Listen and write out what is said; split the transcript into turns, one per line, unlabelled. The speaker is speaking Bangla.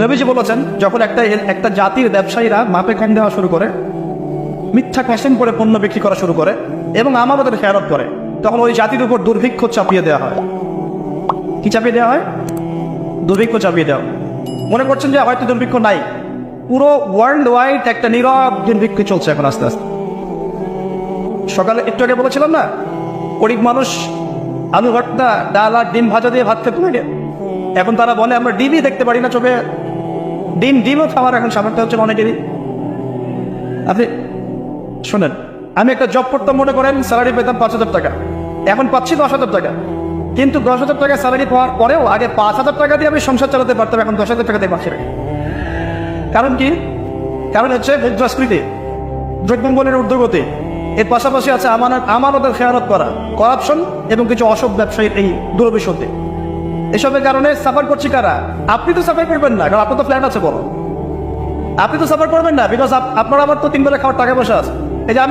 নবীজি বলেছেন, যখন একটা একটা জাতির ব্যবসায়ীরা মাপে কম দেওয়া শুরু করে, মিথ্যা কসম করে পণ্য বিক্রি করা শুরু করে এবং আমার আমাদের খেয়ালত করে, তখন ওই জাতির উপর দুর্ভিক্ষ চাপিয়ে দেওয়া হয়। কি চাপিয়ে দেওয়া হয়? দুর্ভিক্ষ চাপিয়ে দেওয়া। মনে করছেন যে হয়তো দুর্ভিক্ষ নাই। পুরো ওয়ার্ল্ড ওয়াইড একটা নীরব দুর্ভিক্ষ চলছে এখন আস্তে আস্তে। সকালে একটু আগে বলেছিলাম না, গরিব মানুষ আলু ভর্তা, ডাল আর ডিম ভাজা দিয়ে ভাত খেতে এখন তারা বলে, আমরা ডিমই দেখতে পারি না চোখে। ডিম ডিমও খাওয়ার এখন সামর্থ্য হচ্ছে অনেকেরই আপনি শোনেন, আমি একটা জব করতাম, মনে করেন স্যালারি পেতাম পাঁচ হাজার টাকা। এখন পাচ্ছি দশ হাজার টাকা। কিন্তু দশ হাজার টাকা স্যালারি পাওয়ার পরেও আগে পাঁচ হাজার টাকা দিয়ে আমি সংসার চালাতে পারতাম, এখন দশ হাজার টাকা দিয়ে পাচ্ছি কারণ কি? কারণ হচ্ছে মুদ্রাস্ফীতি দ্রব্যমূল্যের ঊর্ধ্বগতি। এর পাশাপাশি আছে আমানত আমানতের খেয়ানত করা করাপশন এবং কিছু অসৎ ব্যবসায়ীর এই দুরভিসন্ধি। এসবের কারণে সাফার করছি কারা? আপনি তো সাফার করবেন না, কারণ আপনার তো ফ্ল্যাট আছে বড়। আপনি তো সাফার করবেন না বিকজ আপনার আমার তো তিন বেলা খাওয়ার টাকা পয়সা আছে। এই যে আমি